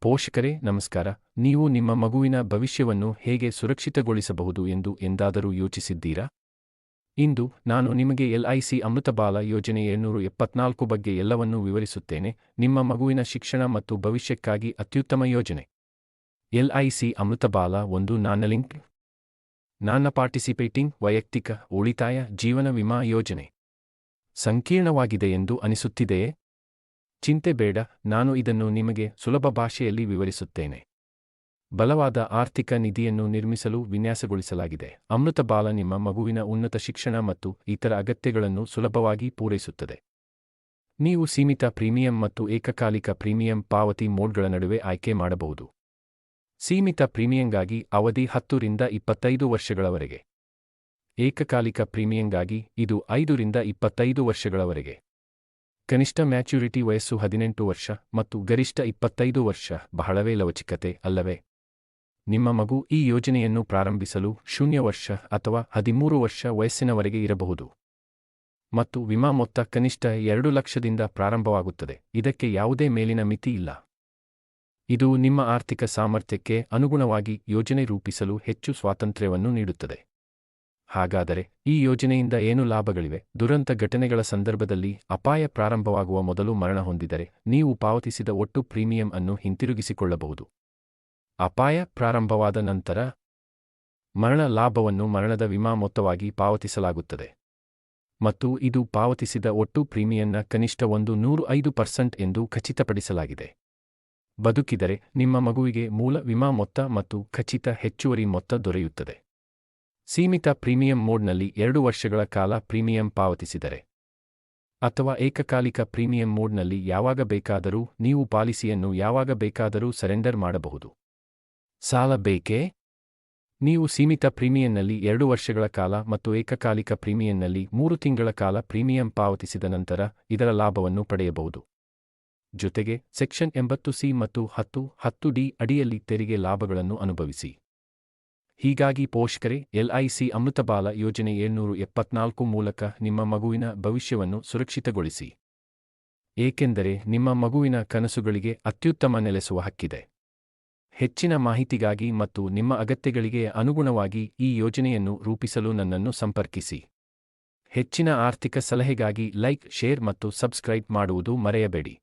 ಪೋಷಕರೇ, ನಮಸ್ಕಾರ. ನೀವು ನಿಮ್ಮ ಮಗುವಿನ ಭವಿಷ್ಯವನ್ನು ಹೇಗೆ ಸುರಕ್ಷಿತಗೊಳಿಸಬಹುದು ಎಂದು ಎಂದಾದರೂ ಯೋಚಿಸಿದ್ದೀರಾ? ಇಂದು ನಾನು ನಿಮಗೆ ಎಲ್ಐಸಿ ಅಮೃತಬಾಲ ಯೋಜನೆ ಏಳ್ನೂರು ಎಪ್ಪತ್ನಾಲ್ಕು ಬಗ್ಗೆ ಎಲ್ಲವನ್ನೂ ವಿವರಿಸುತ್ತೇನೆ. ನಿಮ್ಮ ಮಗುವಿನ ಶಿಕ್ಷಣ ಮತ್ತು ಭವಿಷ್ಯಕ್ಕಾಗಿ ಅತ್ಯುತ್ತಮ ಯೋಜನೆ. ಎಲ್ಐಸಿ ಅಮೃತಬಾಲ ಒಂದು ನಾನಲಿಂಕ್ ನಾನ ಪಾರ್ಟಿಸಿಪೇಟಿಂಗ್, ವೈಯಕ್ತಿಕ, ಉಳಿತಾಯ, ಜೀವನ ವಿಮಾ ಯೋಜನೆ. ಸಂಕೀರ್ಣವಾಗಿದೆ ಎಂದು ಅನಿಸುತ್ತಿದೆಯೇ? ಚಿಂತೆ ಬೇಡ, ನಾನು ಇದನ್ನು ನಿಮಗೆ ಸುಲಭ ಭಾಷೆಯಲ್ಲಿ ವಿವರಿಸುತ್ತೇನೆ. ಬಲವಾದ ಆರ್ಥಿಕ ನಿಧಿಯನ್ನು ನಿರ್ಮಿಸಲು ವಿನ್ಯಾಸಗೊಳಿಸಲಾಗಿದೆ. ಅಮೃತ ಬಾಲ ನಿಮ್ಮ ಮಗುವಿನ ಉನ್ನತ ಶಿಕ್ಷಣ ಮತ್ತು ಇತರ ಅಗತ್ಯಗಳನ್ನು ಸುಲಭವಾಗಿ ಪೂರೈಸುತ್ತದೆ. ನೀವು ಸೀಮಿತ ಪ್ರೀಮಿಯಂ ಮತ್ತು ಏಕಕಾಲಿಕ ಪ್ರೀಮಿಯಂ ಪಾವತಿ ಮೋಡ್ಗಳ ನಡುವೆ ಆಯ್ಕೆ ಮಾಡಬಹುದು. ಸೀಮಿತ ಪ್ರೀಮಿಯಂಗಾಗಿ ಅವಧಿ ಹತ್ತರಿಂದ ಇಪ್ಪತ್ತೈದು ವರ್ಷಗಳವರೆಗೆ. ಏಕಕಾಲಿಕ ಪ್ರೀಮಿಯಂಗಾಗಿ ಇದು ಐದರಿಂದ ಇಪ್ಪತ್ತೈದು ವರ್ಷಗಳವರೆಗೆ. ಕನಿಷ್ಠ ಮ್ಯಾಚ್ಯೂರಿಟಿ ವಯಸ್ಸು ಹದಿನೆಂಟು ವರ್ಷ ಮತ್ತು ಗರಿಷ್ಠ ಇಪ್ಪತ್ತೈದು ವರ್ಷ ಬಹಳವೇ ಲವಚಿಕತೆ ಅಲ್ಲವೇ? ನಿಮ್ಮ ಮಗು ಈ ಯೋಜನೆಯನ್ನು ಪ್ರಾರಂಭಿಸಲು ಶೂನ್ಯ ವರ್ಷ ಅಥವಾ ಹದಿಮೂರು ವರ್ಷ ವಯಸ್ಸಿನವರೆಗೆ ಇರಬಹುದು. ಮತ್ತು ವಿಮಾ ಮೊತ್ತ ಕನಿಷ್ಠ ಎರಡು ಲಕ್ಷದಿಂದ ಪ್ರಾರಂಭವಾಗುತ್ತದೆ, ಇದಕ್ಕೆ ಯಾವುದೇ ಮೇಲಿನ ಮಿತಿ ಇಲ್ಲ. ಇದು ನಿಮ್ಮ ಆರ್ಥಿಕ ಸಾಮರ್ಥ್ಯಕ್ಕೆ ಅನುಗುಣವಾಗಿ ಯೋಜನೆ ರೂಪಿಸಲು ಹೆಚ್ಚು ಸ್ವಾತಂತ್ರ್ಯವನ್ನು ನೀಡುತ್ತದೆ. ಹಾಗಾದರೆ ಈ ಯೋಜನೆಯಿಂದ ಏನು ಲಾಭಗಳಿವೆ? ದುರಂತ ಘಟನೆಗಳ ಸಂದರ್ಭದಲ್ಲಿ ಅಪಾಯ ಪ್ರಾರಂಭವಾಗುವ ಮೊದಲು ಮರಣ ಹೊಂದಿದರೆ ನೀವು ಪಾವತಿಸಿದ ಒಟ್ಟು ಪ್ರೀಮಿಯಂ ಅನ್ನು ಹಿಂತಿರುಗಿಸಿಕೊಳ್ಳಬಹುದು. ಅಪಾಯ ಪ್ರಾರಂಭವಾದ ನಂತರ ಮರಣ ಲಾಭವನ್ನು ಮರಣದ ವಿಮಾ ಮೊತ್ತವಾಗಿ ಪಾವತಿಸಲಾಗುತ್ತದೆ. ಮತ್ತು ಇದು ಪಾವತಿಸಿದ ಒಟ್ಟು ಪ್ರೀಮಿಯಂನ ಕನಿಷ್ಠ ಒಂದು ನೂರು ಐದು ಪರ್ಸೆಂಟ್ ಎಂದು ಖಚಿತಪಡಿಸಲಾಗಿದೆ. ಬದುಕಿದರೆ ನಿಮ್ಮ ಮಗುವಿಗೆ ಮೂಲ ವಿಮಾ ಮೊತ್ತ ಮತ್ತು ಖಚಿತ ಹೆಚ್ಚುವರಿ ಮೊತ್ತ ದೊರೆಯುತ್ತದೆ. ಸೀಮಿತ ಪ್ರೀಮಿಯಂ ಮೋಡ್ನಲ್ಲಿ ಎರಡು ವರ್ಷಗಳ ಕಾಲ ಪ್ರೀಮಿಯಂ ಪಾವತಿಸಿದರೆ. ಅಥವಾ ಏಕಕಾಲಿಕ ಪ್ರೀಮಿಯಂ ಮೋಡ್ನಲ್ಲಿ ಯಾವಾಗ ಬೇಕಾದರೂ ನೀವು ಪಾಲಿಸಿಯನ್ನು ಯಾವಾಗ ಬೇಕಾದರೂ ಸರೆಂಡರ್ ಮಾಡಬಹುದು. ಸಾಲ ಬೇಕೇ? ನೀವು ಸೀಮಿತ ಪ್ರೀಮಿಯಂನಲ್ಲಿ ಎರಡು ವರ್ಷಗಳ ಕಾಲ ಮತ್ತು ಏಕಕಾಲಿಕ ಪ್ರೀಮಿಯಂನಲ್ಲಿ ಮೂರು ತಿಂಗಳ ಕಾಲ ಪ್ರೀಮಿಯಂ ಪಾವತಿಸಿದ ನಂತರ ಇದರ ಲಾಭವನ್ನು ಪಡೆಯಬಹುದು. ಜೊತೆಗೆ ಸೆಕ್ಷನ್ ಎಂಬತ್ತು ಸಿ ಮತ್ತು ಹತ್ತು ಹತ್ತು ಡಿ ಅಡಿಯಲ್ಲಿ ತೆರಿಗೆ ಲಾಭಗಳನ್ನು ಅನುಭವಿಸಿ. ಹೀಗಾಗಿ ಪೋಷಕರೇ ಎಲ್ಐಸಿ ಅಮೃತಬಾಲ ಯೋಜನೆ ಏಳ್ನೂರು ಎಪ್ಪತ್ನಾಲ್ಕು ಮೂಲಕ ನಿಮ್ಮ ಮಗುವಿನ ಭವಿಷ್ಯವನ್ನು ಸುರಕ್ಷಿತಗೊಳಿಸಿ. ಏಕೆಂದರೆ ನಿಮ್ಮ ಮಗುವಿನ ಕನಸುಗಳಿಗೆ ಅತ್ಯುತ್ತಮ ನೆಲೆಸುವ ಹಕ್ಕಿದೆ. ಹೆಚ್ಚಿನ ಮಾಹಿತಿಗಾಗಿ ಮತ್ತು ನಿಮ್ಮ ಅಗತ್ಯಗಳಿಗೆ ಅನುಗುಣವಾಗಿ ಈ ಯೋಜನೆಯನ್ನು ರೂಪಿಸಲು ನನ್ನನ್ನು ಸಂಪರ್ಕಿಸಿ. ಹೆಚ್ಚಿನ ಆರ್ಥಿಕ ಸಲಹೆಗಾಗಿ ಲೈಕ್, ಶೇರ್ ಮತ್ತು ಸಬ್ಸ್ಕ್ರೈಬ್ ಮಾಡುವುದು ಮರೆಯಬೇಡಿ.